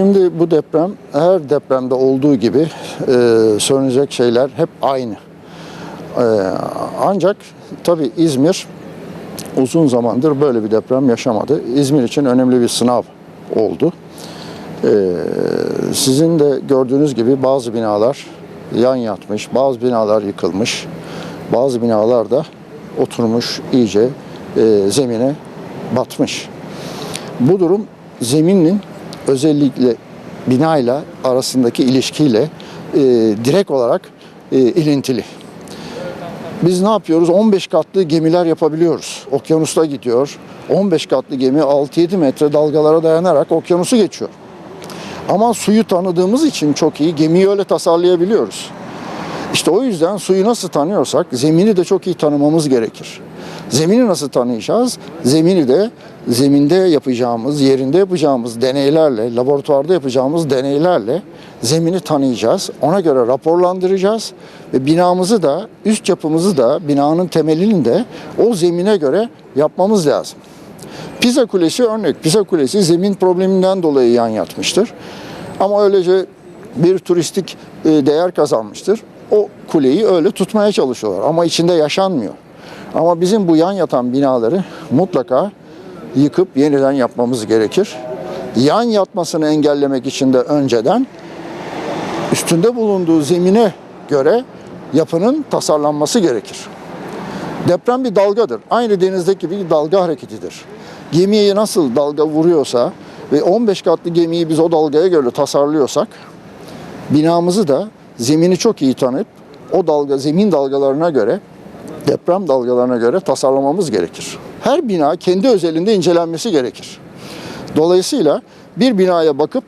Şimdi bu deprem her depremde olduğu gibi e, söylenecek şeyler hep aynı. E, ancak tabii İzmir uzun zamandır böyle bir deprem yaşamadı. İzmir için önemli bir sınav oldu. E, sizin de gördüğünüz gibi bazı binalar yan yatmış, bazı binalar yıkılmış, bazı binalar da oturmuş iyice e, zemine batmış. Bu durum zeminin özellikle binayla arasındaki ilişkiyle e, direkt olarak e, ilintili. Biz ne yapıyoruz? 15 katlı gemiler yapabiliyoruz. Okyanusta gidiyor. 15 katlı gemi 6-7 metre dalgalara dayanarak okyanusu geçiyor. Ama suyu tanıdığımız için çok iyi gemiyi öyle tasarlayabiliyoruz. İşte o yüzden suyu nasıl tanıyorsak zemini de çok iyi tanımamız gerekir. Zemini nasıl tanıyacağız? Zemini de zeminde yapacağımız, yerinde yapacağımız deneylerle, laboratuvarda yapacağımız deneylerle zemini tanıyacağız. Ona göre raporlandıracağız ve binamızı da, üst yapımızı da, binanın temelini de o zemine göre yapmamız lazım. Pisa Kulesi örnek. Pisa Kulesi zemin probleminden dolayı yan yatmıştır. Ama öylece bir turistik e, değer kazanmıştır. O kuleyi öyle tutmaya çalışıyorlar ama içinde yaşanmıyor. Ama bizim bu yan yatan binaları mutlaka yıkıp yeniden yapmamız gerekir. Yan yatmasını engellemek için de önceden üstünde bulunduğu zemine göre yapının tasarlanması gerekir. Deprem bir dalgadır. Aynı denizdeki bir dalga hareketidir. Gemiye nasıl dalga vuruyorsa ve 15 katlı gemiyi biz o dalgaya göre tasarlıyorsak binamızı da zemini çok iyi tanıp o dalga zemin dalgalarına göre deprem dalgalarına göre tasarlamamız gerekir. Her bina kendi özelinde incelenmesi gerekir. Dolayısıyla bir binaya bakıp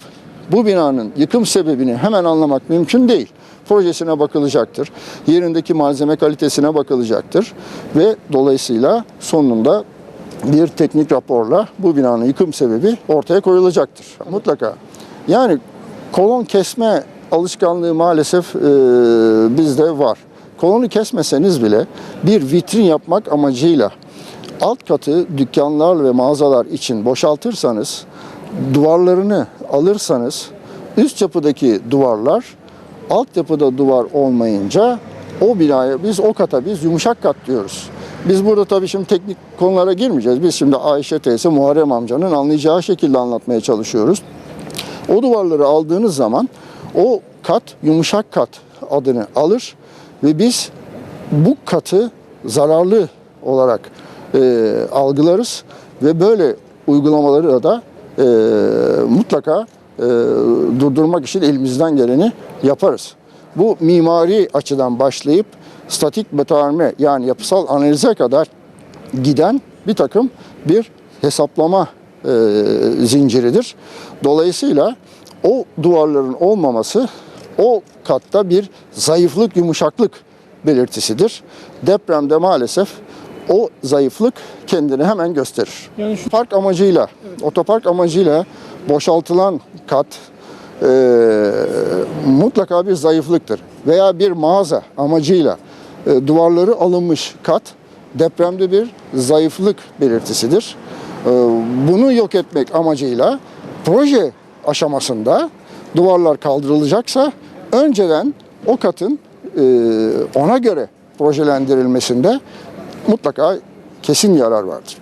bu binanın yıkım sebebini hemen anlamak mümkün değil. Projesine bakılacaktır. Yerindeki malzeme kalitesine bakılacaktır ve dolayısıyla sonunda bir teknik raporla bu binanın yıkım sebebi ortaya koyulacaktır. Mutlaka. Yani kolon kesme alışkanlığı maalesef e, bizde var. Kolonu kesmeseniz bile bir vitrin yapmak amacıyla alt katı dükkanlar ve mağazalar için boşaltırsanız, duvarlarını alırsanız üst yapıdaki duvarlar alt yapıda duvar olmayınca o binaya biz o kata biz yumuşak kat diyoruz. Biz burada tabii şimdi teknik konulara girmeyeceğiz. Biz şimdi Ayşe teyze, Muharrem amcanın anlayacağı şekilde anlatmaya çalışıyoruz. O duvarları aldığınız zaman o kat yumuşak kat adını alır ve biz bu katı zararlı olarak e, algılarız ve böyle uygulamaları da e, mutlaka e, durdurmak için elimizden geleni yaparız. Bu mimari açıdan başlayıp statik betonarme yani yapısal analize kadar giden bir takım bir hesaplama e, zinciridir. Dolayısıyla o duvarların olmaması o katta bir zayıflık, yumuşaklık belirtisidir. Depremde maalesef o zayıflık kendini hemen gösterir. Yani şu Park amacıyla, otopark amacıyla boşaltılan kat e, mutlaka bir zayıflıktır. Veya bir mağaza amacıyla e, duvarları alınmış kat depremde bir zayıflık belirtisidir. E, bunu yok etmek amacıyla proje aşamasında duvarlar kaldırılacaksa önceden o katın e, ona göre projelendirilmesinde mutlaka kesin yarar vardır.